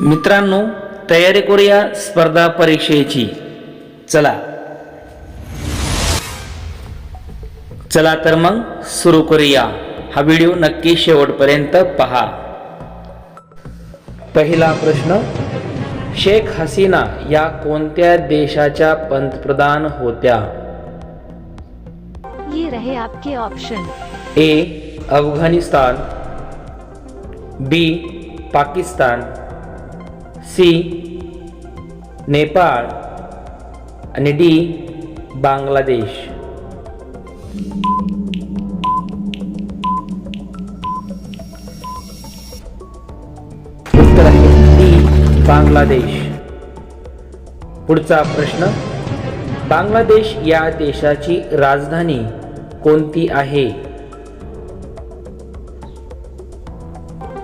मित्रांनो तयारी करूया स्पर्धा परीक्षेची. चला. चला तर मग सुरू करूया. हा व्हिडिओ नक्की शेवटपर्यंत पहा. पहिला प्रश्न शेख हसीना या कोणत्या देशाच्या पंतप्रधान होत्या? ये रहे आपके option A Afghanistan B Pakistan C Nepal आणि डी बांगलादेश. उत्तर आहे डी बांगलादेश. पुढचा प्रश्न बांगलादेश या देशाची राजधानी कोणती आहे?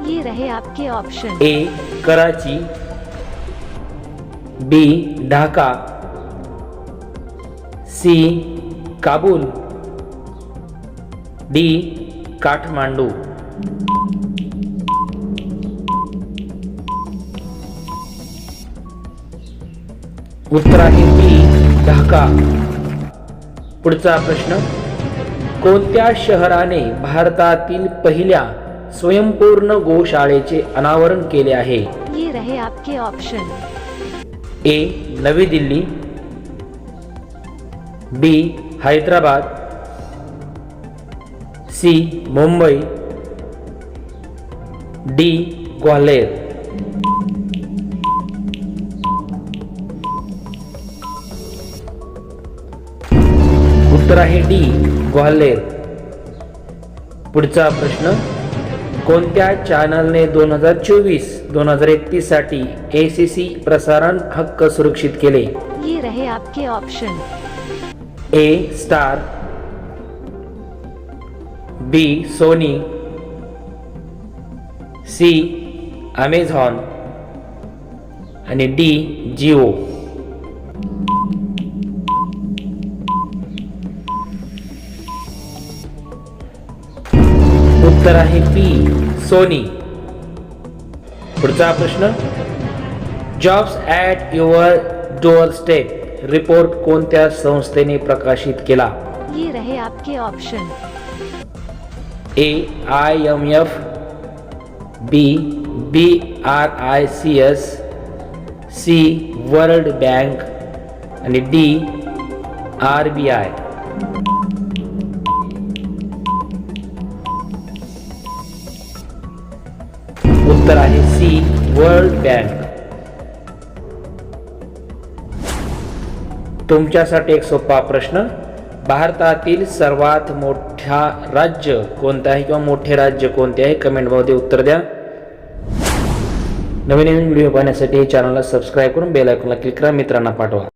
ये रहे आपके option A Karachi B Dhaka. C Kabul. D Kathmandu. उत्तर आहे बी ढाका. पुढचा प्रश्न. कोणत्या शहराने भारतातील पहिल्या स्वयंपूर्ण गोशाळेचे अनावरण केले आहे? ये रहे आपके option A Navi Delhi. B Hyderabad. C Mumbai. D Gwalior उत्तर आहे डी ग्वाल्हेर पुढचा प्रश्न. कोणत्या चॅनलने दोन हजार चोवीस दोन हजार एकतीससाठी ए सी सी प्रसारण हक्क सुरक्षित केले? ये रहे आपके option A Star B Sony C Amazon आणि डी जिओ उत्तर आहे बी सोनी. पुढचा प्रश्न. Jobs at your doorstep report कोणत्या संस्थेने प्रकाशित केला? ये रहे आपके option A I M F B B R I C S C World Bank आणि डी आर बी आय उत्तर आहे सी वर्ल्ड बँक तुमच्यासाठी एक सोपा प्रश्न. भारतातील सर्वात मोठ्या राज्य कोणते आहे किंवा मोठे राज्य कोणते आहे? कमेंटमध्ये उत्तर द्या. नवीन नवीन व्हिडिओ पाहण्यासाठी चॅनलला सबस्क्राईब करून बेल आयकॉनला क्लिक करा मित्रांना पाठवा.